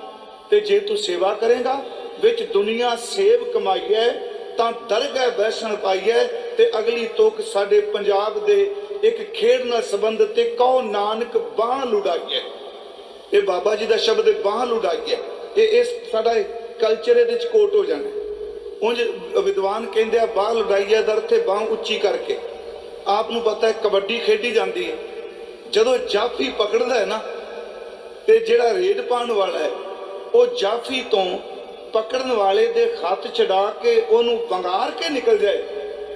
ਤੇ ਜੇ ਤੂੰ ਸੇਵਾ ਕਰੇਗਾ, ਵਿੱਚ ਦੁਨੀਆ ਸੇਵ ਕਮਾਈਐ ਤਾਂ ਦਰਗਹਿ ਬੈਸਣ ਪਾਈਐ ਤੇ ਅਗਲੀ ਤੋਕ ਸਾਡੇ ਪੰਜਾਬ ਦੇ ਇੱਕ ਖੇਡ ਨਾਲ ਸੰਬੰਧਿਤ ਤੇ ਕਹੋ ਨਾਨਕ ਬਾਹ ਲੁੜਾਈਐ ਇਹ ਬਾਬਾ ਜੀ ਦਾ ਸ਼ਬਦ ਹੈ ਬਾਹ ਲੁੜਾਈਐ ਇਹ ਇਸ ਸਾਡਾ ਕਲਚਰ ਇਹਦੇ ਚ ਕੋਟ ਹੋ ਜਾਣਾ ਉਂਝ ਵਿਦਵਾਨ ਕਹਿੰਦੇ ਆ, ਬਾਹ ਲੁੜਾਈਐ ਦਰ ਤੇ ਬਾਹ ਉੱਚੀ ਕਰਕੇ। ਆਪ ਨੂੰ ਪਤਾ ਹੈ ਕਬੱਡੀ ਖੇਡੀ ਜਾਂਦੀ ਹੈ। ਜਦੋਂ ਜਾਫੀ ਪਕੜਦਾ ਹੈ ਨਾ, ਤੇ ਜਿਹੜਾ ਰੇਡ ਪਾਉਣ ਵਾਲਾ ਹੈ ਉਹ ਜਾਫੀ ਤੋਂ ਪਕੜਨ ਵਾਲੇ ਦੇ ਹੱਥ ਛਡਾ ਕੇ ਉਹਨੂੰ ਵੰਗਾਰ ਕੇ ਨਿਕਲ ਜਾਏ।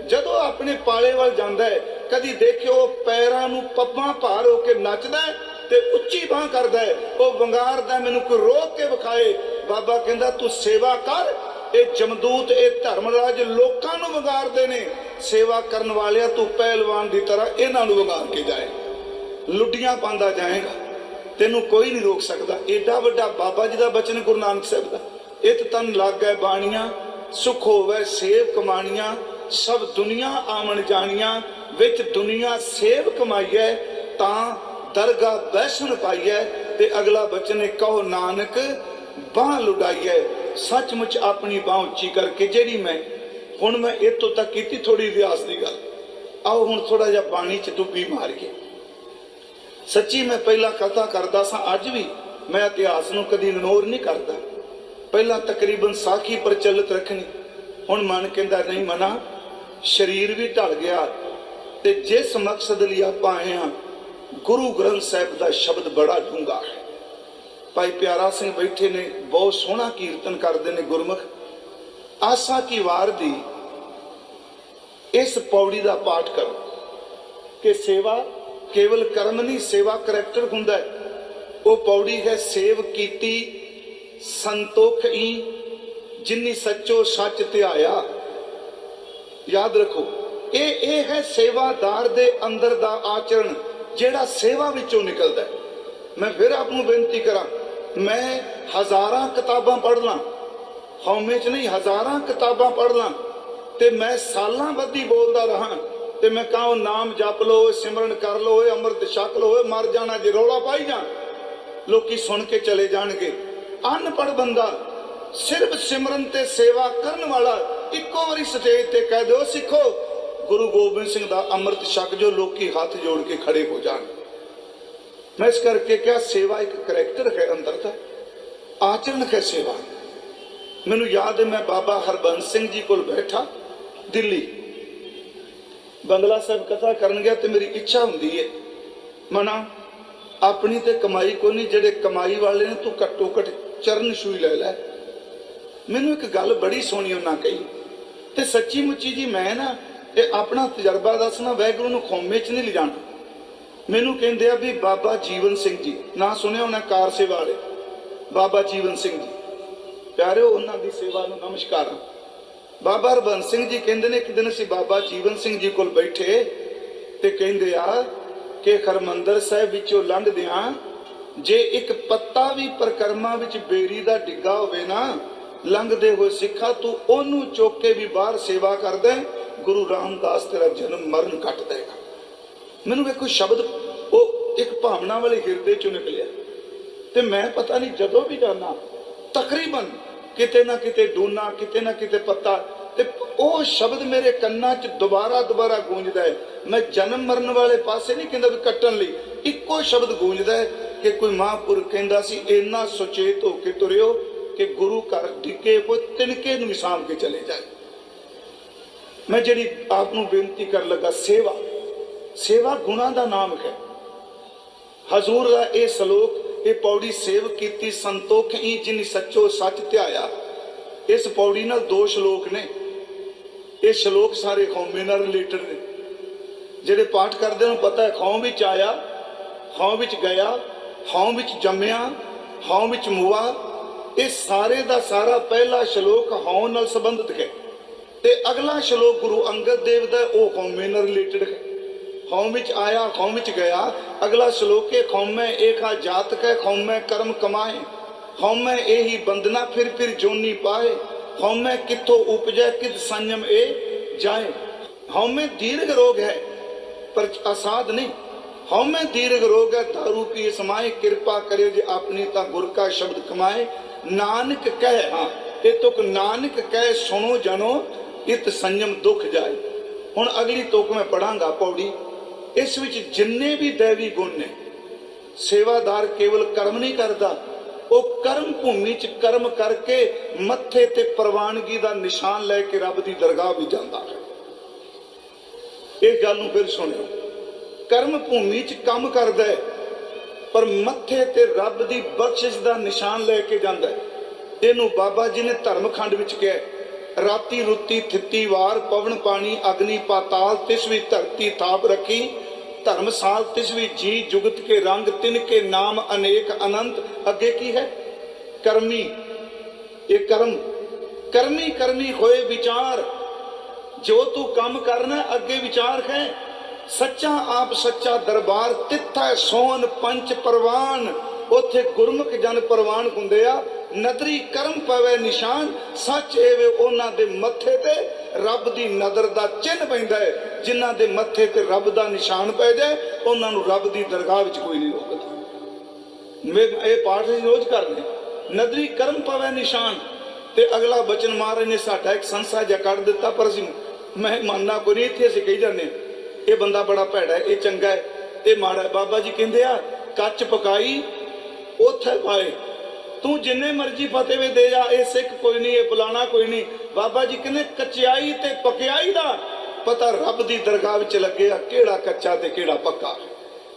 ਜਦੋਂ ਆਪਣੇ ਪਾਲੇ ਵੱਲ ਜਾਂਦਾ ਹੈ, ਕਦੀ ਦੇਖਿਓ ਉਹ ਪੈਰਾਂ ਨੂੰ ਪੱਬਾਂ ਭਾਰ ਹੋ ਕੇ ਨੱਚਦਾ ਹੈ ਤੇ ਉੱਚੀ ਬਾਹ ਕਰਦਾ ਹੈ। ਉਹ ਵੰਗਾਰਦਾ ਮੈਨੂੰ ਕੋਈ ਰੋਕ ਕੇ ਵਿਖਾਏ, ਬਾਬਾ ਕਹਿੰਦਾ, ਤੂੰ ਸੇਵਾ ਕਰ, ਇਹ ਜਮਦੂਤ, ਇਹ ਧਰਮਰਾਜ ਲੋਕਾਂ ਨੂੰ ਵੰਗਾਰਦੇ ਨੇ। ਸੇਵਾ ਕਰਨ ਵਾਲਿਆ ਤੂੰ ਪਹਿਲਵਾਨ ਦੀ ਤਰ੍ਹਾਂ ਇਹਨਾਂ ਨੂੰ ਵੰਗਾਰ ਕੇ ਜਾਏ। ਲੁੱਡੀਆਂ ਪਾਉਂਦਾ ਜਾਏਗਾ। ਤੈਨੂੰ ਕੋਈ ਨਹੀਂ ਰੋਕ ਸਕਦਾ। ਏਡਾ ਵੱਡਾ ਬਾਬਾ ਜੀ ਦਾ ਬਚਨ ਗੁਰੂ ਨਾਨਕ ਸਾਹਿਬ ਦਾ। ਇਤ ਤਨ ਲਾਗੈ ਬਾਣੀਆਂ, ਸੁਖ ਹੋਵੇ ਸੇਵ ਕਮਾਣੀਆਂ, ਸਭ ਦੁਨੀਆ ਆਵਣ ਜਾਣੀਆਂ, ਵਿੱਚ ਦੁਨੀਆ ਸੇਵ ਕਮਾਈਐ, ਤਾਂ ਦਰਗਾ ਬੈਸਣ ਪਾਈਐ, ਤੇ ਅਗਲਾ ਬਚਨ ਹੈ, ਕਹੋ ਨਾਨਕ, ਬਾਹ ਲੁਡਾਈਐ। ਸੱਚਮੁੱਚ ਆਪਣੀ ਬਾਹ ਉੱਚੀ ਕਰਕੇ ਜਿਹੜੀ ਮੈਂ, ਹੁਣ ਮੈਂ ਇਤੋਂ ਤੱਕ ਕੀਤੀ ਥੋੜੀ ਰਿਆਸ ਦੀ ਗੱਲ। ਆਓ ਹੁਣ ਥੋੜਾ ਜਿਹਾ ਬਾਣੀ ਚ ਡੁੱਬੀ ਮਾਰੀਏ। ਸੱਚੀ ਮੈਂ ਪਹਿਲਾਂ ਕਥਾ ਕਰਦਾ ਸਾਂ, ਅੱਜ ਵੀ ਮੈਂ ਇਤਿਹਾਸ ਨੂੰ ਕਦੀ ਇਗਨੋਰ ਨਹੀਂ ਕਰਦਾ। ਪਹਿਲਾਂ ਤਕਰੀਬਨ ਸਾਖੀ ਪ੍ਰਚਲਿਤ ਰੱਖਣੀ, ਹੁਣ ਮਨ ਕਹਿੰਦਾ ਨਹੀਂ ਮਨਾ, ਸਰੀਰ ਵੀ ਢਲ ਗਿਆ ਤੇ ਜਿਸ ਮਕਸਦ ਲਈ ਆਪਾਂ ਆਏ ਹਾਂ, ਗੁਰੂ ਗ੍ਰੰਥ ਸਾਹਿਬ ਦਾ ਸ਼ਬਦ ਬੜਾ ਡੂੰਘਾ ਹੈ। ਭਾਈ ਪਿਆਰਾ ਸਿੰਘ ਬੈਠੇ ਨੇ, ਬਹੁਤ ਸੋਹਣਾ ਕੀਰਤਨ ਕਰਦੇ ਨੇ ਗੁਰਮੁਖ। ਆਸਾ ਕੀ ਵਾਰ ਦੀ ਇਸ ਪੌੜੀ ਦਾ ਪਾਠ ਕਰੋ ਕਿ ਸੇਵਾ ਕੇਵਲ ਕਰਮ ਨਹੀਂ ਸੇਵਾ ਕਰੈਕਟਰ ਹੁੰਦਾ ਹੈ। ਉਹ ਪੌੜੀ ਹੈ ਸੇਵ ਕੀਤੀ, ਸੰਤੋਖ ਹੀ ਜਿਨੀ ਸੱਚੋ ਸੱਚ ਧਿਆਇਆ ਯਾਦ ਰੱਖੋ, ਇਹ ਇਹ ਹੈ ਸੇਵਾਦਾਰ ਦੇ ਅੰਦਰ ਦਾ ਆਚਰਣ, ਜਿਹੜਾ ਸੇਵਾ ਵਿੱਚੋਂ ਨਿਕਲਦਾ ਹੈ। ਮੈਂ ਫਿਰ ਆਪ ਨੂੰ ਬੇਨਤੀ ਕਰਾਂ, ਮੈਂ ਹਜ਼ਾਰਾਂ ਕਿਤਾਬਾਂ ਪੜ੍ਹ ਲਾਂ, ਹਉਮੈ ਚ ਨਹੀਂ, ਹਜ਼ਾਰਾਂ ਕਿਤਾਬਾਂ ਪੜ੍ਹ ਲਾਂ, ਤੇ ਮੈਂ ਸਾਲਾਂ ਬੱਧੀ ਬੋਲਦਾ ਰਹਾ। ਤੇ ਮੈਂ ਕਹਾਂ ਨਾਮ ਜਪ ਲਓ ਸਿਮਰਨ ਕਰ ਲਓ ਅੰਮ੍ਰਿਤ ਛਕ ਲਓ ਮਰ ਜਾਣਾ ਜੇ ਰੌਲਾ ਪਾਈ ਜਾ ਲੋਕੀ ਸੁਣ ਕੇ ਚਲੇ ਜਾਣਗੇ। ਅਨਪੜ੍ਹ ਬੰਦਾ ਸਿਰਫ ਸਿਮਰਨ ਤੇ ਸੇਵਾ ਕਰਨ ਵਾਲਾ ਇੱਕੋ ਵਾਰੀ ਸਟੇਜ ਤੇ ਕਹਿ ਦਿਓ, ਸਿੱਖੋ। ਗੁਰੂ ਗੋਬਿੰਦ ਸਿੰਘ ਦਾ ਅੰਮ੍ਰਿਤ ਛਕ ਜੋ ਲੋਕੀ ਹੱਥ ਜੋੜ ਕੇ ਖੜੇ ਹੋ ਜਾਣ। ਮੈਂ ਇਸ ਕਰਕੇ ਕਿਹਾ, ਸੇਵਾ ਇੱਕ ਕਰੈਕਟਰ ਹੈ ਅੰਦਰ ਦਾ। ਆਚਰਣ ਹੈ ਸੇਵਾ। ਮੈਨੂੰ ਯਾਦ ਹੈ, ਮੈਂ ਬਾਬਾ ਹਰਬੰਸ ਸਿੰਘ ਜੀ ਕੋਲ ਬੈਠਾ, ਦਿੱਲੀ। ਬੰਗਲਾ ਸਾਹਿਬ ਕਥਾ ਕਰਨ ਗਿਆ ਤੇ ਮੇਰੀ ਇੱਛਾ ਹੁੰਦੀ ਹੈ ਮਨਾ, ਆਪਣੀ ਤੇ ਕਮਾਈ ਕੋਈ ਨਹੀਂ, ਜਿਹੜੇ ਕਮਾਈ ਵਾਲੇ ਨੇ ਤੂੰ ਘੱਟੋ ਘੱਟ ਚਰਨ ਛੂਈ ਲੈ ਲੈ। ਮੈਨੂੰ ਇੱਕ ਗੱਲ ਬੜੀ ਸੋਹਣੀ ਉਹਨਾਂ ਕਹੀ। ਤੇ ਸੱਚੀ ਮੁੱਚੀ ਜੀ ਮੈਂ ਨਾ, ਇਹ ਆਪਣਾ ਤਜਰਬਾ ਦੱਸਣਾ ਵੈਗੁਰੂ ਨੂੰ ਖੋਮੇ 'ਚ ਨਹੀਂ ਲਿਜਾਣਾ। ਮੈਨੂੰ ਕਹਿੰਦੇ ਆ ਵੀ ਬਾਬਾ ਜੀਵਨ ਸਿੰਘ ਜੀ, ਨਾ ਸੁਣਿਆ ਉਹਨਾਂ ਕਾਰ ਸੇਵਾ ਵਾਲੇ? ਬਾਬਾ ਜੀਵਨ ਸਿੰਘ ਜੀ, ਪਿਆਰਿਓ, ਉਹਨਾਂ ਦੀ ਸੇਵਾ ਨੂੰ ਨਮਸਕਾਰ। ਬਾਬਾ ਹਰਬੰਸ ਸਿੰਘ ਜੀ ਕਹਿੰਦੇ ਨੇ, ਇੱਕ ਦਿਨ ਅਸੀਂ ਬਾਬਾ ਜੀਵਨ ਸਿੰਘ ਜੀ ਕੋਲ ਬੈਠੇ ਤੇ ਕਹਿੰਦੇ ਆ ਕਿ ਹਰਮੰਦਰ ਸਾਹਿਬ ਵਿੱਚੋਂ ਲੰਘਦਿਆਂ ਜੇ ਇੱਕ ਪੱਤਾ ਵੀ ਪ੍ਰਕਰਮਾ ਵਿੱਚ ਬੇਰੀ ਦਾ ਡਿੱਗਾ ਹੋਵੇ ਨਾ, ਲੰਘਦੇ ਹੋਏ ਸਿੱਖਾ, ਤੂੰ ਉਹਨੂੰ ਚੁੱਕ ਕੇ ਵੀ ਬਾਹਰ ਸੇਵਾ ਕਰਦਾ ਗੁਰੂ ਰਾਮਦਾਸ ਤੇਰਾ ਜਨਮ ਮਰਨ ਕੱਟ ਦੇਗਾ। ਮੈਨੂੰ ਵੇਖੋ, ਸ਼ਬਦ ਉਹ ਇੱਕ ਭਾਵਨਾ ਵਾਲੇ ਹਿਰਦੇ ਚੋਂ ਨਿਕਲਿਆ। ਤੇ ਮੈਂ ਪਤਾ ਨਹੀਂ ਜਦੋਂ ਵੀ ਜਾਣਾ ਤਕਰੀਬਨ ਕਿਤੇ ਨਾ ਕਿਤੇ ਡੂਨਾ, ਕਿਤੇ ਨਾ ਕਿਤੇ ਪੱਤਾ ਤੇ ਉਹ ਸ਼ਬਦ ਮੇਰੇ ਕੰਨਾਂ 'ਚ ਦੁਬਾਰਾ ਦੁਬਾਰਾ ਗੂੰਜਦਾ ਹੈ। ਮੈਂ ਜਨਮ ਮਰਨ ਵਾਲੇ ਪਾਸੇ ਨਹੀਂ ਕਹਿੰਦਾ ਵੀ ਕੱਟਣ ਲਈ, ਇੱਕੋ ਸ਼ਬਦ ਗੂੰਜਦਾ ਹੈ ਕਿ ਕੋਈ ਮਹਾਂਪੁਰਖ ਕਹਿੰਦਾ ਸੀ, ਇੰਨਾ ਸੁਚੇਤ ਹੋ ਕੇ ਤੁਰਿਓ ਕਿ ਗੁਰੂ ਘਰ ਡਿੱਗੇ ਕੋਈ ਤਿਨਕੇ ਨੂੰ ਵੀ ਸਾਂਭ ਕੇ ਚਲੇ ਜਾਏ। ਮੈਂ ਜਿਹੜੀ ਆਪ ਨੂੰ ਬੇਨਤੀ ਕਰਨ ਲੱਗਾ, ਸੇਵਾ ਸੇਵਾ ਗੁਣਾ ਦਾ ਨਾਮ ਹੈ। ਹਜ਼ੂਰ ਦਾ ਇਹ ਸ਼ਲੋਕ ਇਹ ਪੌੜੀ ਸੇਵ ਕੀਤੀ ਸੰਤੋਖ ਹੀ ਜਿਨੀ ਸੱਚੋ ਸੱਚ ਧਿਆਇਆ। ਇਸ ਪੌੜੀ ਨਾਲ ਦੋ ਸ਼ਲੋਕ ਨੇ। ਇਹ ਸ਼ਲੋਕ ਸਾਰੇ ਕੌਮੇ ਨਾਲ ਰਿਲੇਟਡ ਨੇ। ਜਿਹੜੇ ਪਾਠ ਕਰਦੇ ਨੂੰ ਪਤਾ ਹੈ ਕੌਮ ਵਿੱਚ ਆਇਆ ਕੌਮ ਵਿੱਚ ਗਿਆ ਕੌਮ ਵਿੱਚ ਜੰਮਿਆ ਕੌਮ ਵਿੱਚ ਮੁਆ। ਇਹ ਸਾਰੇ ਦਾ ਸਾਰਾ ਪਹਿਲਾ ਸ਼ਲੋਕ ਹੌਂ ਨਾਲ ਸੰਬੰਧਿਤ ਹੈ। ਤੇ ਅਗਲਾ ਸ਼ਲੋਕ ਗੁਰੂ ਅੰਗਦ ਦੇਵ ਦਾ ਉਹ ਕੌਮੇ ਨਾਲ ਰਿਲੇਟਡ ਹੈ। ਕੌਮ ਵਿੱਚ ਆਇਆ ਕੌਮ ਵਿੱਚ ਗਿਆ। ਅਗਲਾ ਸ਼ਲੋਕ ਹੈ ਕੌਮੈ ਏਕਾ ਜਾਤਕ ਹੈ ਕੌਮੈ ਕਰਮ ਕਮਾਏ। ਕੌਮੈ ਇਹੀ ਬੰਦਨਾ ਫਿਰ ਫਿਰ ਜੋਨੀ ਪਾਏ। ਕੌਮੈ ਕਿੱਥੋਂ ਉਪਜੈ, ਕਿਦ ਸੰਯਮ ਇਹ ਜਾਏ। ਹਉਮੈ ਦੀਰਘ ਰੋਗ ਹੈ, ਪਰ ਅਸਾਧ ਨਹੀਂ। ਹਉਮੈ ਦੀਰਘ ਰੋਗ ਹੈ, ਦਾਰੂ ਪੀ ਸਮਾਏ, ਕਿਰਪਾ ਕਰਿਓ ਜੇ ਆਪਣੀ ਤਾਂ ਗੁਰ ਕਾ ਸ਼ਬਦ ਕਮਾਏ। ਨਾਨਕ ਕਹਿ, ਹਾਂ, ਇਹ ਤੁਕ ਨਾਨਕ ਕਹਿ, ਸੁਣੋ ਜਨੋ ਇਤ ਸੰਯਮ ਦੁਖ ਜਾਏ। ਹੁਣ ਅਗਲੀ ਤੁਕ ਮੈਂ ਪੜਾਂਗਾ ਪੌੜੀ। ਇਸ ਵਿੱਚ ਜਿੰਨੇ ਵੀ ਦੇਵੀ ਗੁਣ ਨੇ, ਸੇਵਾਦਾਰ ਕੇਵਲ ਕਰਮ ਨਹੀਂ ਕਰਦਾ, ਉਹ ਕਰਮ ਭੂਮੀ ਚ ਕਰਮ ਕਰਕੇ ਮੱਥੇ ਤੇ ਪ੍ਰਵਾਨਗੀ ਦਾ ਨਿਸ਼ਾਨ ਲੈ ਕੇ ਰੱਬ ਦੀ ਦਰਗਾਹ ਵੀ ਜਾਂਦਾ ਹੈ। ਇਹ ਗੱਲ ਨੂੰ ਫਿਰ ਸੁਣਿਓ। ਕਰਮ ਭੂਮੀ ਚ ਕੰਮ ਕਰਦਾ ਹੈ, ਪਰ ਮੱਥੇ ਤੇ ਰੱਬ ਦੀ ਬਖਸ਼ਿਸ਼ ਦਾ ਨਿਸ਼ਾਨ ਲੈ ਕੇ ਜਾਂਦਾ ਹੈ। ਇਹਨੂੰ ਬਾਬਾ ਜੀ ਨੇ ਧਰਮਖੰਡ ਵਿੱਚ ਕਿਹਾ ਰਾਤੀ ਰੁੱਤੀ ਥਿੱਤੀ ਵਾਰ ਪਵਨ ਪਾਣੀ ਅਗਨੀ ਪਾਤਾਲ ਤਿਸ ਵੀ ਧਰਤੀ ਥਾਪ ਰੱਖੀ ਧਰਮਸਾਲ ਤਿਸ ਵੀ ਜੀ ਜੁਗਤ ਕੇ ਰੰਗ ਤਿਨ ਕੇ ਨਾਮ ਅਨੇਕ ਅਨੰਤ। ਅੱਗੇ ਕੀ ਹੈ? ਕਰਮੀ। ਇਹ ਕਰਮ। ਕਰਮੀ ਕਰਮੀ ਹੋਏ ਵਿਚਾਰ। ਜੋ ਤੂੰ ਕੰਮ ਕਰਨਾ, ਅੱਗੇ ਵਿਚਾਰ ਹੈ। ਸੱਚਾ ਆਪ ਸੱਚਾ ਦਰਬਾਰ ਤਿੱਥਾ ਸੋਨ ਪੰਚ ਪਰਵਾਨ। ਉਥੇ ਗੁਰਮੁਖ ਜਨ ਪਰਵਾਨ ਹੁੰਦੇ ਆ। ਨਦਰੀ ਕਰਮ ਪਵੇ ਨਿਸ਼ਾਨ ਸੱਚ ਏਵੇ ਉਹਨਾਂ ਦੇ ਮੱਥੇ ਤੇ ਰੱਬ ਦੀ ਨਜ਼ਰ ਦਾ ਚਿੰਨ ਪੈਂਦਾ ਹੈ ਜਿਨ੍ਹਾਂ ਦੇ ਮੱਥੇ ਤੇ ਰੱਬ ਦਾ ਨਿਸ਼ਾਨ ਪੈ ਜਾਏ ਉਹਨਾਂ ਨੂੰ ਰੱਬ ਦੀ ਦਰਗਾਹ ਵਿੱਚ ਕੋਈ ਨਹੀਂ ਰੋਕਦਾ। ਮੈਂ ਇਹ ਪਾਠ ਰੋਜ਼ ਕਰਦੇ ਨਦਰੀ ਕਰਮ ਪਵੇ ਨਿਸ਼ਾਨ ਤੇ ਅਗਲਾ ਬਚਨ ਮਹਾਰਾਜ ਨੇ ਸਾਡਾ ਇੱਕ ਸੰਸਾ ਜਿਹਾ ਕੱਢ ਦਿੱਤਾ ਪਰ ਅਸੀਂ ਮੈਂ ਮੰਨਣਾ ਕੋਈ ਨਹੀਂ ਇੱਥੇ ਅਸੀਂ ਕਹੀ ਜਾਂਦੇ ਹਾਂ, ਇਹ ਬੰਦਾ ਬੜਾ ਭੈੜਾ ਹੈ ਇਹ ਚੰਗਾ ਹੈ। ਇਹ ਮਾੜਾ ਬਾਬਾ ਜੀ ਕਹਿੰਦੇ ਆ ਕੱਚ ਪਕਾਈ ਉੱਥੇ ਪਾਏ। ਤੂੰ ਜਿੰਨੇ ਮਰਜ਼ੀ ਫਤਿਹਵੇ ਦੇ ਜਾ, ਇਹ ਸਿੱਖ ਕੋਈ ਨਹੀਂ, ਇਹ ਫਲਾਣਾ ਕੋਈ ਨਹੀਂ। ਬਾਬਾ ਜੀ ਕਹਿੰਦੇ, ਕਚਿਆਈ ਤੇ ਪਕਿਆਈ ਦਾ? ਪਤਾ ਰੱਬ ਦੀ ਦਰਗਾਹ ਵਿੱਚ ਲੱਗਿਆ ਕਿਹੜਾ ਕੱਚਾ ਤੇ ਕਿਹੜਾ ਪੱਕਾ।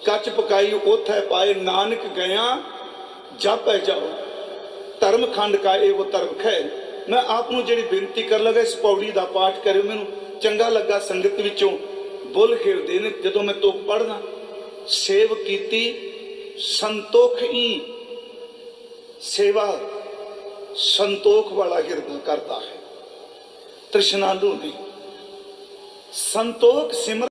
ਕੱਚ ਪਕਾਈ ਉੱਥੇ ਪਾਏ, ਨਾਨਕ ਗਿਆ, ਜਾਪੈ ਜਾਓ। ਧਰਮ ਖੰਡ ਕਾ ਇਹ ਉਹ ਧਰਮ ਹੈ ਮੈਂ ਆਪ ਨੂੰ ਜਿਹੜੀ ਬੇਨਤੀ ਕਰ ਲਗਾ, ਇਸ ਪੌੜੀ ਦਾ ਪਾਠ ਕਰਿਓ ਮੈਨੂੰ। ਚੰਗਾ ਲੱਗਾ ਸੰਗਤ ਵਿੱਚੋਂ ਬੁੱਲ ਖੇਡਦੇ ਨੇ। ਜਦੋਂ ਮੈਂ ਤੋਪ ਪੜਦਾ ਸੇਵ ਕੀਤੀ, ਸੰਤੋਖ ਹੀ ਸੇਵਾ ਸੰਤੋਖ ਵਾਲਾ ਹਿਰਦਾ ਕਰਦਾ ਹੈ। ਤ੍ਰਿਸ਼ਨਾਲੂ ਨਹੀਂ ਸੰਤੋਖ ਸਿਮਰ